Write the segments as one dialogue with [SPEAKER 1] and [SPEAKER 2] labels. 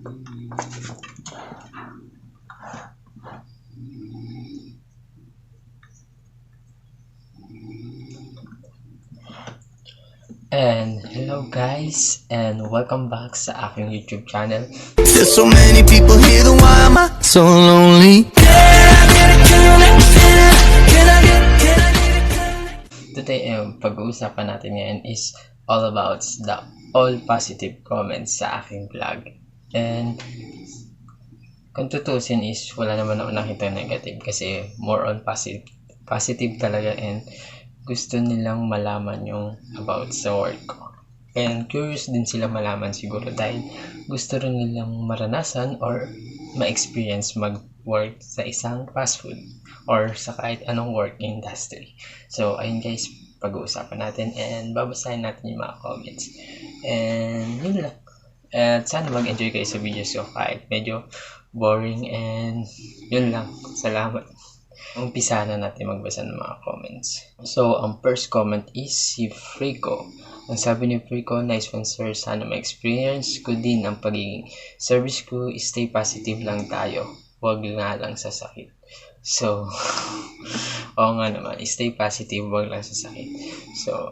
[SPEAKER 1] And hello guys and welcome back sa aking YouTube channel.
[SPEAKER 2] There's so many people here, then why am I so lonely?
[SPEAKER 1] Today, um, pag-uusapan natin ngayon is all about the all positive comments sa aking vlog. And kung tutusin is wala naman ako nakita negative kasi more on positive positive talaga and gusto nilang malaman yung about sa work ko. And curious din sila malaman siguro dahil gusto rin nilang maranasan or ma-experience mag-work sa isang fast food or sa kahit anong work industry. So, ayun guys, pag-uusapan natin and babasahin natin yung mga comments. And yun lang. At sana mag-enjoy kayo sa videos ko kahit medyo boring and yun lang. Salamat. Umpisa na natin magbasa ng mga comments. So, ang first comment is si Frico. Ang sabi ni Frico, nice one sir. Sana ma-experience ko din ang pagiging service crew. Stay positive lang tayo. Huwag nga lang sa sakit. So, oo nga naman. Stay positive, huwag lang sa sakit. So,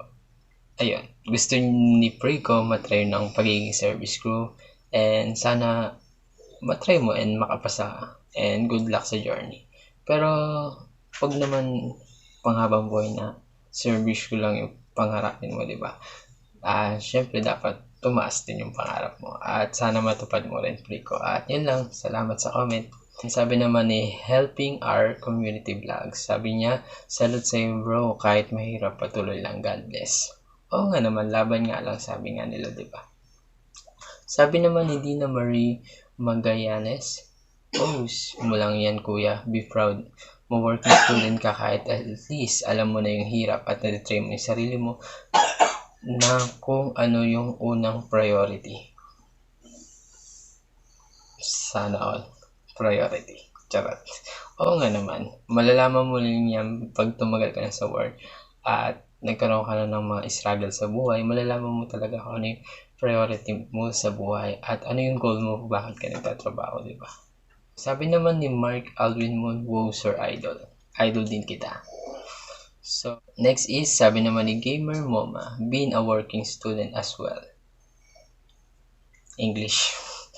[SPEAKER 1] ayun. Gusto ni Frico matry ng pagiging service crew. And sana matry mo and makapasa ka. And good luck sa journey. Pero, pag naman panghabang buhay na service ko lang yung pangarapin mo, di ba? Ah, syempre dapat tumaas din yung pangarap mo. At sana matupad mo rin, Frico. At yun lang. Salamat sa comment. Sabi naman ni Helping Our Community Vlog. Sabi niya, salute sa iyo bro, kahit mahirap patuloy lang, God bless. Oo nga naman, laban nga lang, sabi nga nila, di ba? Sabi naman ni Dina Marie Magallanes, Oh, mo lang yan kuya, be proud. Mo-working student ka kahit at least alam mo na yung hirap at na-train mo yung sarili mo na kung ano yung unang priority. Sana all. Priority. Charot. Oo nga naman. Malalaman mo rin yan pag tumagal ka na sa work at nagkaroon ka na ng mga struggle sa buhay, malalaman mo talaga kung ano yung priority mo sa buhay at ano yung goal mo bakit ka nagtatrabaho, di ba? Sabi naman ni Mark Alwin Moon, wow sir idol. Idol din kita. So, next is, sabi naman ni Gamer Moma, being a working student as well. English.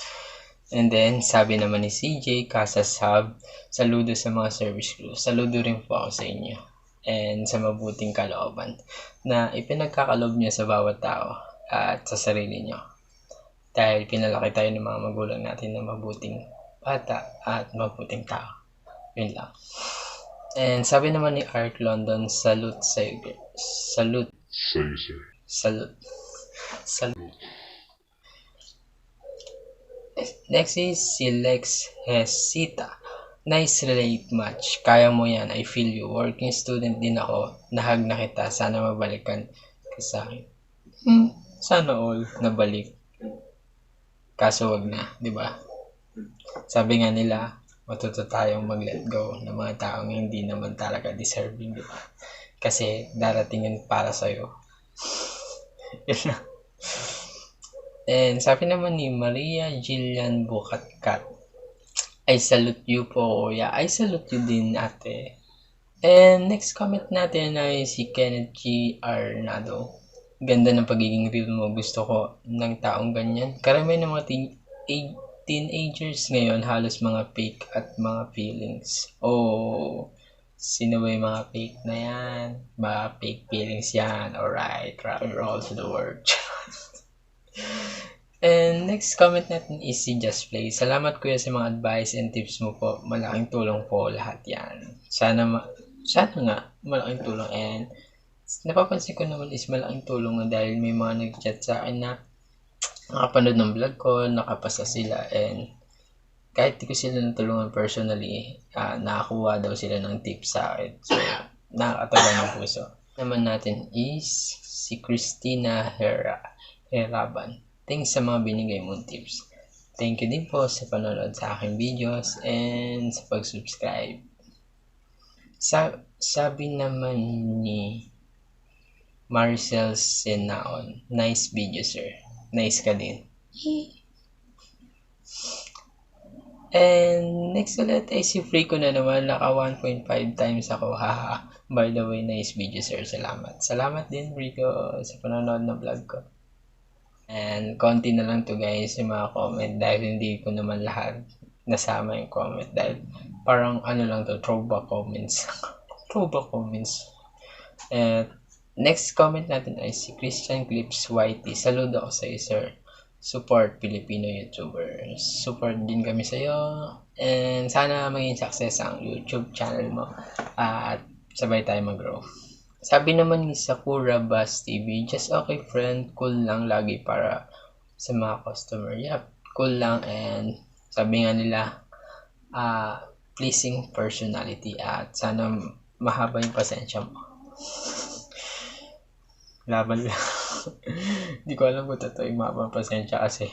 [SPEAKER 1] And then, sabi naman ni CJ Casasab, saludo sa mga service crew. Saludo rin po ako sa inyo. And sa mabuting kalooban na ipinagkakalob niyo sa bawat tao at sa sarili niyo. Dahil pinalaki tayo ng mga magulang natin na mabuting bata at mabuting tao. Yun lang. And sabi naman ni Art London, salute sa iyo. girl. Salute.
[SPEAKER 3] Sa'yo, sir.
[SPEAKER 1] Salute. Salute. Next is si Lex Hesita. Nice relate match. Kaya mo yan. I feel you. Working student din ako. Nahag na kita. Sana mabalikan ka sa akin. Hmm. Sana all nabalik. Kaso wag na. di ba? Sabi nga nila, matuto tayong mag-let go ng mga taong hindi naman talaga deserving, di ba? Kasi darating yun para sa'yo. Yun na. And sabi naman ni Maria Jillian Bukatkat, I salute you po, kuya. I salute you din, ate. And next comment natin ay si Kenneth G. Arnado. Ganda ng pagiging real mo. Gusto ko ng taong ganyan. Karamihan ng mga teen- age- teenagers ngayon halos mga fake at mga feelings. Oh, sino ba yung mga fake na yan? Mga fake feelings yan. Alright, roll to the word. Next comment natin is si Just Play. Salamat kuya sa mga advice and tips mo po. Malaking tulong po lahat yan. Sana ma sana nga malaking tulong and napapansin ko naman is malaking tulong na dahil may mga nag-chat sa akin na nakapanood ng vlog ko, nakapasa sila and kahit di ko sila natulungan personally, ah, nakakuha daw sila ng tips sa akin. So, nakakatawa ng puso. Naman natin is si Christina Hera, Heraban. Thanks sa mga binigay mong tips. Thank you din po sa panonood sa aking videos and sa pag-subscribe. Sa sabi naman ni Marcel Senaon, nice video sir. Nice ka din. And next ulit ay si Free ko na naman. Naka 1.5 times ako. Haha. By the way, nice video sir. Salamat. Salamat din Free ko sa panonood ng vlog ko. And konti na lang to guys yung mga comment dahil hindi ko naman lahat nasama yung comment dahil parang ano lang to, throwback comments. throwback comments. And next comment natin ay si Christian Clips YT. Saludo ako sa iyo sir. Support Filipino YouTubers. Support din kami sa iyo. And sana maging success ang YouTube channel mo. At sabay tayo mag-grow. Sabi naman ni Sakura Bus TV, just okay friend, cool lang lagi para sa mga customer. Yep, cool lang and sabi nga nila, ah pleasing personality at sana mahaba yung pasensya mo. Laban lang. Hindi ko alam kung totoo yung mahaba pasensya kasi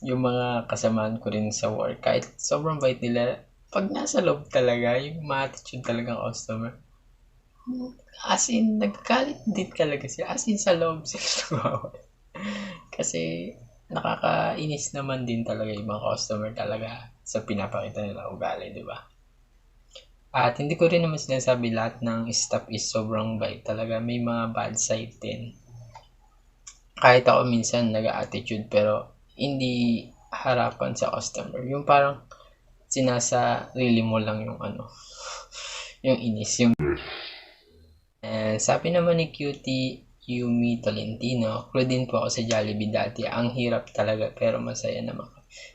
[SPEAKER 1] yung mga kasamaan ko rin sa work, kahit sobrang bait nila, pag nasa loob talaga, yung mga attitude talagang customer, as in, nagkalit din talaga sila. As in, sa loob sila. Kasi, nakakainis naman din talaga yung mga customer talaga sa pinapakita nila ugali, di ba? At hindi ko rin naman sinasabi lahat ng staff is sobrang bait talaga. May mga bad side din. Kahit ako minsan nag-attitude pero hindi harapan sa customer. Yung parang sinasarili mo lang yung ano, yung inis, yung sabi naman ni Cutie Yumi Tolentino, crew din po ako sa Jollibee dati. Ang hirap talaga pero masaya naman.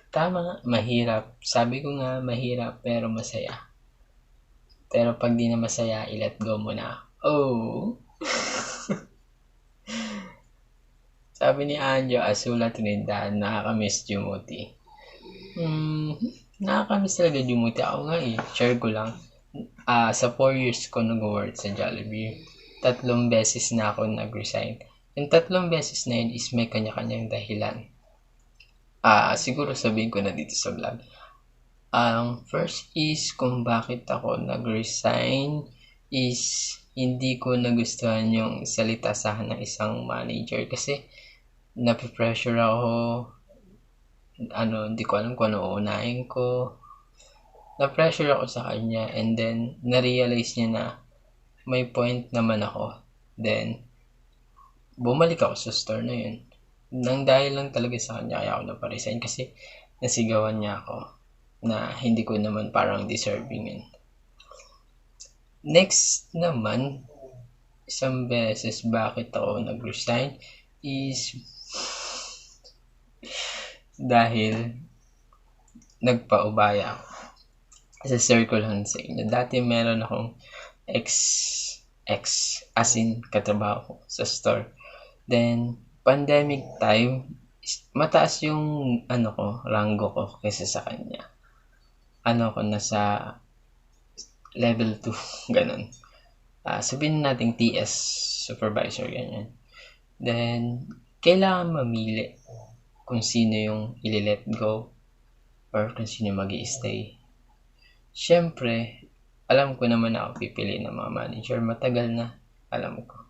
[SPEAKER 1] Tama nga, mahirap. Sabi ko nga, mahirap pero masaya. Pero pag di na masaya, i-let go mo na. Oh! Sabi ni Anjo Azula Trinidad, nakakamiss Jumuti. Hmm, nakakamiss talaga Jumuti. Ako nga eh, share ko lang. Ah, sa 4 years ko nag-work sa Jollibee, tatlong beses na ako nag-resign. Yung tatlong beses na yun is may kanya-kanyang dahilan. Ah, siguro sabihin ko na dito sa vlog. Ang first is kung bakit ako nag-resign is hindi ko nagustuhan yung salita sa akin ng isang manager kasi napipressure ako ano, hindi ko alam kung ano uunahin ko na-pressure ako sa kanya and then na-realize niya na may point naman ako. Then, bumalik ako sa store na yun. Nang dahil lang talaga sa kanya kaya ako naparesign kasi nasigawan niya ako na hindi ko naman parang deserving yun. Next naman, isang beses bakit ako nag-resign is dahil nagpaubaya ako sa circle sa inyo. Dati meron akong ex, ex, as in, katrabaho ko sa store. Then, pandemic time, mataas yung, ano ko, rango ko kaysa sa kanya. Ano ko, nasa level 2, ganun. Uh, sabihin natin TS, supervisor, ganyan. Then, kailangan mamili kung sino yung ili-let go or kung sino mag stay Siyempre, alam ko naman na ako pipili ng mga manager. Matagal na, alam ko.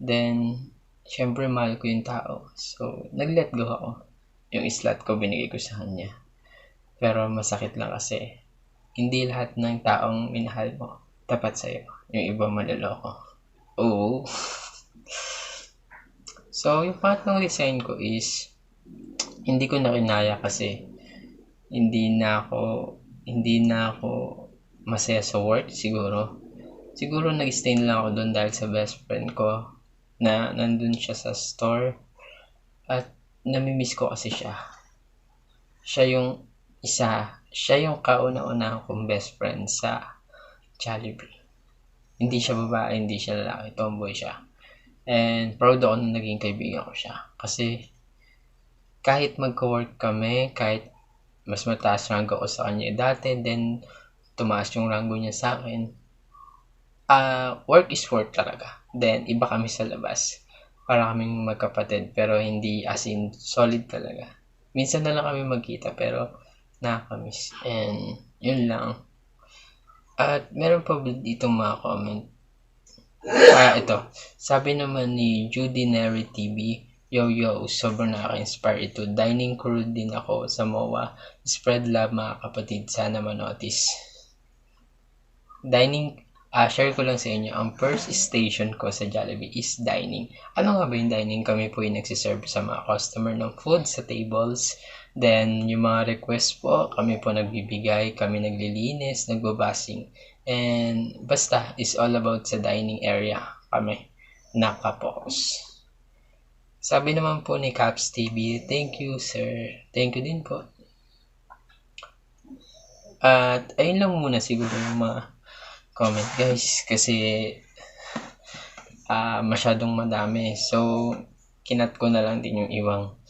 [SPEAKER 1] Then, siyempre, mahal ko yung tao. So, nag-let go ako. Yung slot ko, binigay ko sa kanya. Pero masakit lang kasi, hindi lahat ng taong minahal mo, tapat sa'yo. Yung iba maloloko. Oo. so, yung pangatlong resign ko is, hindi ko na kinaya kasi, hindi na ako hindi na ako masaya sa work siguro. Siguro nag-stay na lang ako doon dahil sa best friend ko na nandun siya sa store at namimiss ko kasi siya. Siya yung isa, siya yung kauna-una kong best friend sa Jollibee. Hindi siya babae, hindi siya lalaki, tomboy siya. And proud ako na naging kaibigan ko siya. Kasi kahit magko-work kami, kahit mas mataas rango ko sa kanya dati, then tumaas yung rango niya sa akin. Uh, work is work talaga. Then, iba kami sa labas. Para kaming magkapatid, pero hindi as in solid talaga. Minsan na lang kami magkita, pero nakakamiss. And, yun lang. At meron pa dito mga comment. Ah, ito. Sabi naman ni Judy Neri TV, Yo yo, sobrang nakaka-inspire ito. Dining crew din ako sa MOA. Spread love mga kapatid, sana manotice. Dining, ah share ko lang sa inyo, ang first station ko sa Jollibee is dining. Ano nga ba yung dining? Kami po yung nagsiserve sa mga customer ng food sa tables. Then, yung mga request po, kami po nagbibigay, kami naglilinis, nagbabasing. And basta, is all about sa dining area kami nakapokus. Sabi naman po ni Caps TV, thank you sir. Thank you din po. At ayun lang muna siguro yung mga comment guys kasi ah masyadong madami. So kinat ko na lang din yung ibang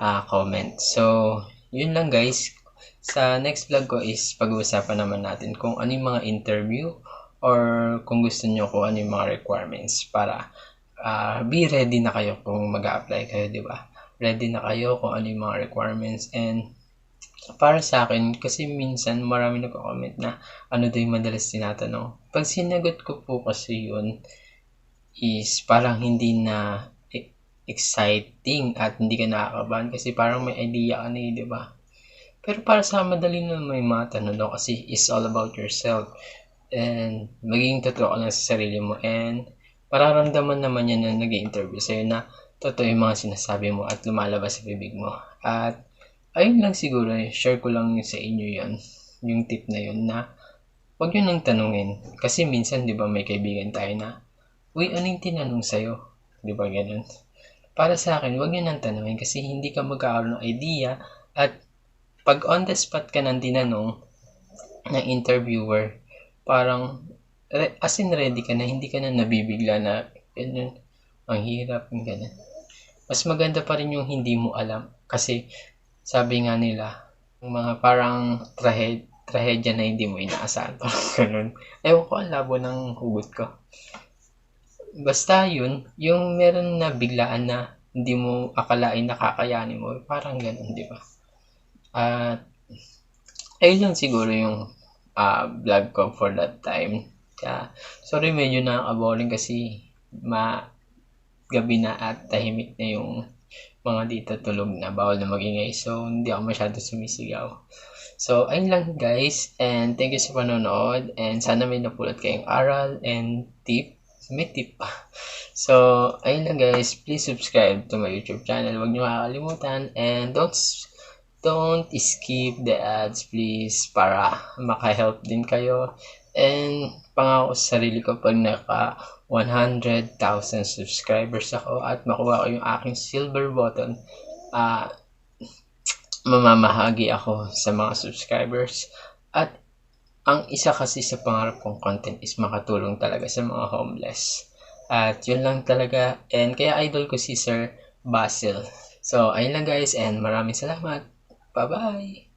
[SPEAKER 1] ah, comment. So yun lang guys. Sa next vlog ko is pag-uusapan naman natin kung ano yung mga interview or kung gusto nyo kung ano yung mga requirements para ah, be ready na kayo kung mag apply kayo, di ba? Ready na kayo kung ano yung mga requirements and para sa akin, kasi minsan marami nagko-comment na ano daw yung madalas tinatanong. Pag sinagot ko po kasi yun is parang hindi na e- exciting at hindi ka nakakabahan kasi parang may idea ka na eh, di ba? Pero para sa madali na may mga tanong kasi is all about yourself and magiging totoo ka lang sa sarili mo and mararamdaman naman yan na nag interview sa'yo na totoo yung mga sinasabi mo at lumalabas sa bibig mo. At ayun lang siguro, eh, share ko lang sa inyo yon yung tip na yun na huwag yun nang tanungin. Kasi minsan, di ba, may kaibigan tayo na, uy, anong tinanong sa'yo? Di ba, ganun. Para sa akin, huwag yun nang tanungin kasi hindi ka magkakaroon ng idea at pag on the spot ka nang tinanong ng interviewer, parang as in ready ka na, hindi ka na nabibigla na, ganun, ang hirap, yung ganun. Mas maganda pa rin yung hindi mo alam. Kasi, sabi nga nila, yung mga parang trahed trahedya na hindi mo inaasahan. Parang ganun. Ewan ko, ang labo ng hugot ko. Basta yun, yung meron na biglaan na hindi mo akalain nakakayanin mo, parang ganun, di ba? At, ayun lang siguro yung ah, vlog ko for that time. Kaya, sorry, medyo nakaka-boring kasi ma gabi na at tahimik na yung mga dito tulog na, bawal na magingay. So, hindi ako masyado sumisigaw. So, ayun lang guys. And thank you sa panonood. And sana may napulot kayong aral and tip. May tip pa. So, ayun lang guys. Please subscribe to my YouTube channel. Huwag niyo makakalimutan. And don't don't skip the ads please para maka-help din kayo. And pangako sa sarili ko pag naka 100,000 subscribers ako at makuha ko yung aking silver button, ah mamamahagi ako sa mga subscribers. At ang isa kasi sa pangarap kong content is makatulong talaga sa mga homeless. At yun lang talaga. And kaya idol ko si Sir Basil. So, ayun lang guys and maraming salamat. Bye-bye!